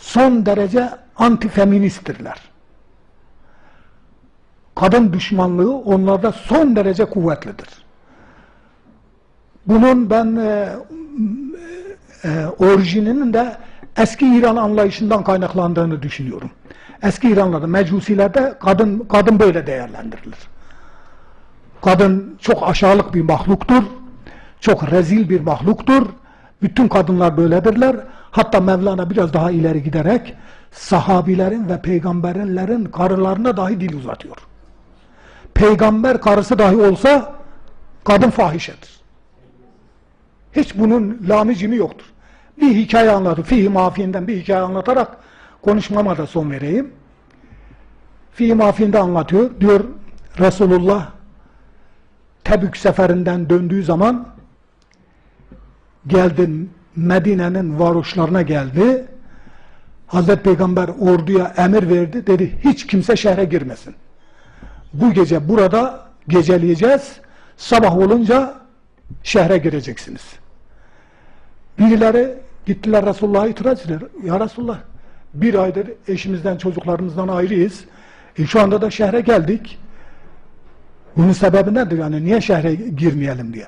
son derece antifeministirler. Kadın düşmanlığı onlarda son derece kuvvetlidir. Bunun ben e, e, orijininin de eski İran anlayışından kaynaklandığını düşünüyorum. Eski İranlarda, mecusilerde kadın kadın böyle değerlendirilir. Kadın çok aşağılık bir mahluktur. Çok rezil bir mahluktur. Bütün kadınlar böyledirler. Hatta Mevlana biraz daha ileri giderek sahabilerin ve peygamberlerin karılarına dahi dil uzatıyor. Peygamber karısı dahi olsa kadın fahişedir. Hiç bunun lamicimi yoktur. Bir hikaye anlatır. Fihi mafiinden bir hikaye anlatarak konuşmama da son vereyim. Fihi mafiinde anlatıyor. Diyor Resulullah Tebük seferinden döndüğü zaman geldi Medine'nin varoşlarına geldi. Hazreti Peygamber orduya emir verdi. Dedi hiç kimse şehre girmesin. Bu gece burada geceleyeceğiz. Sabah olunca şehre gireceksiniz. Birileri gittiler Resulullah'a itiraz ettiler. Ya Resulullah bir aydır eşimizden çocuklarımızdan ayrıyız. E şu anda da şehre geldik. Bunun sebebi nedir yani niye şehre girmeyelim diye.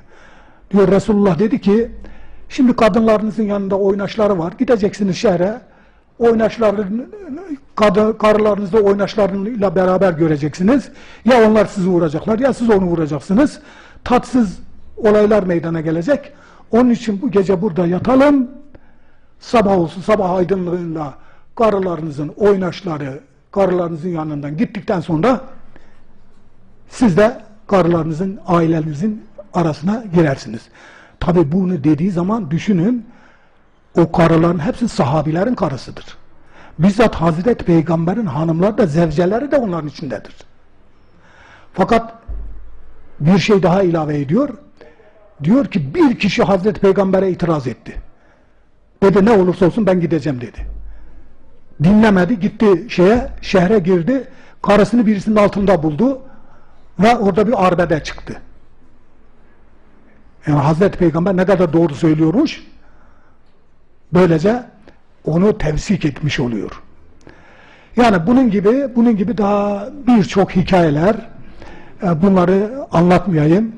Diyor Resulullah dedi ki şimdi kadınlarınızın yanında oynaşları var. Gideceksiniz şehre. Oynaşların kadın, karılarınızda oynaşlarıyla beraber göreceksiniz. Ya onlar sizi vuracaklar ya siz onu vuracaksınız. Tatsız olaylar meydana gelecek. Onun için bu gece burada yatalım. Sabah olsun sabah aydınlığında karılarınızın oynaşları karılarınızın yanından gittikten sonra siz de karılarınızın, ailenizin arasına girersiniz. Tabi bunu dediği zaman düşünün, o karıların hepsi sahabilerin karısıdır. Bizzat Hazreti Peygamber'in hanımları da, zevceleri de onların içindedir. Fakat bir şey daha ilave ediyor. Diyor ki bir kişi Hazreti Peygamber'e itiraz etti. Dedi ne olursa olsun ben gideceğim dedi. Dinlemedi, gitti şeye, şehre girdi, karısını birisinin altında buldu ve orada bir arbede çıktı. Yani Hazreti Peygamber ne kadar doğru söylüyormuş, böylece onu tevsik etmiş oluyor. Yani bunun gibi, bunun gibi daha birçok hikayeler, e, bunları anlatmayayım.